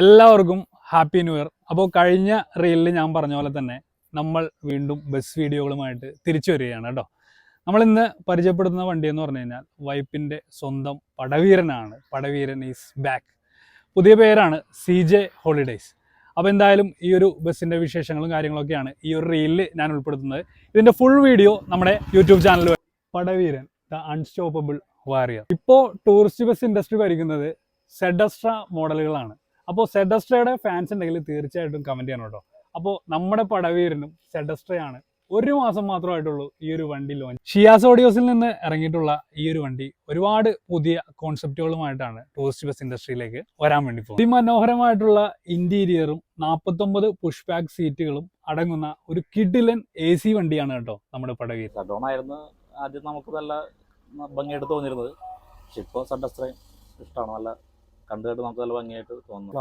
എല്ലാവർക്കും happy new year. അപ്പോൾ കഴിഞ്ഞ റീലിൽ ഞാൻ പറഞ്ഞ പോലെ തന്നെ നമ്മൾ വീണ്ടും ബസ് വീഡിയോകളുമായിട്ട് തിരിച്ചു വരികയാണ് കേട്ടോ. നമ്മൾ ഇന്ന് പരിചയപ്പെടുത്തുന്ന വണ്ടി എന്ന് പറഞ്ഞു കഴിഞ്ഞാൽ വൈപ്പിന്റെ സ്വന്തം പടവീരനാണ്. പടവീരൻ ഈസ് ബാക്ക് പുതിയ പേരാണ് സി ജെ ഹോളിഡേയ്സ് അപ്പോൾ എന്തായാലും ഈ ഒരു ബസ്സിന്റെ വിശേഷങ്ങളും കാര്യങ്ങളൊക്കെയാണ് ഈ ഒരു റീലിൽ ഞാൻ ഉൾപ്പെടുത്തുന്നത്. ഇതിന്റെ ഫുൾ വീഡിയോ നമ്മുടെ യൂട്യൂബ് ചാനലിൽ പടവീരൻ ദ അൺസ്റ്റോപ്പബിൾ വാരിയർ ഇപ്പോൾ ടൂറിസ്റ്റ് ബസ് ഇൻഡസ്ട്രി ഭരിക്കുന്നത് സെഡസ്ട്ര മോഡലുകളാണ് അപ്പോൾ സെഡസ്ട്രയുടെ ഫാൻസ് ഉണ്ടെങ്കിൽ തീർച്ചയായിട്ടും കമന്റ് ചെയ്യണം കേട്ടോ. അപ്പോൾ നമ്മുടെ പടവീരനും സെഡസ്ട്രയാണ് ഒരു മാസം മാത്രമായിട്ടുള്ളൂ ഈ ഒരു വണ്ടി ലോഞ്ച് ഷിയാസ് ഓഡിയോസിൽ നിന്ന് ഇറങ്ങിയിട്ടുള്ള ഈ ഒരു വണ്ടി ഒരുപാട് പുതിയ കോൺസെപ്റ്റുകളുമായിട്ടാണ് ടൂറിസ്റ്റ് ബസ് ഇൻഡസ്ട്രിയിലേക്ക് വരാൻ വേണ്ടി പോകും അതിമനോഹരമായിട്ടുള്ള ഇന്റീരിയറും നാൽപ്പത്തൊമ്പത് പുഷ് ബാക്ക് സീറ്റുകളും അടങ്ങുന്ന ഒരു കിഡിലൻ എ സി വണ്ടിയാണ് കേട്ടോ നമ്മുടെ പടവീർ സഡോൺ ആയിരുന്നു ആദ്യം നമുക്ക് നല്ല ഭംഗിയായിട്ട് തോന്നിയിരുന്നത്. പക്ഷെ ഇപ്പോൾ ഇഷ്ടമാണ് നല്ല കണ്ടു കേട്ട് നമുക്ക് നല്ല ഭംഗിയായിട്ട് തോന്നുന്നു.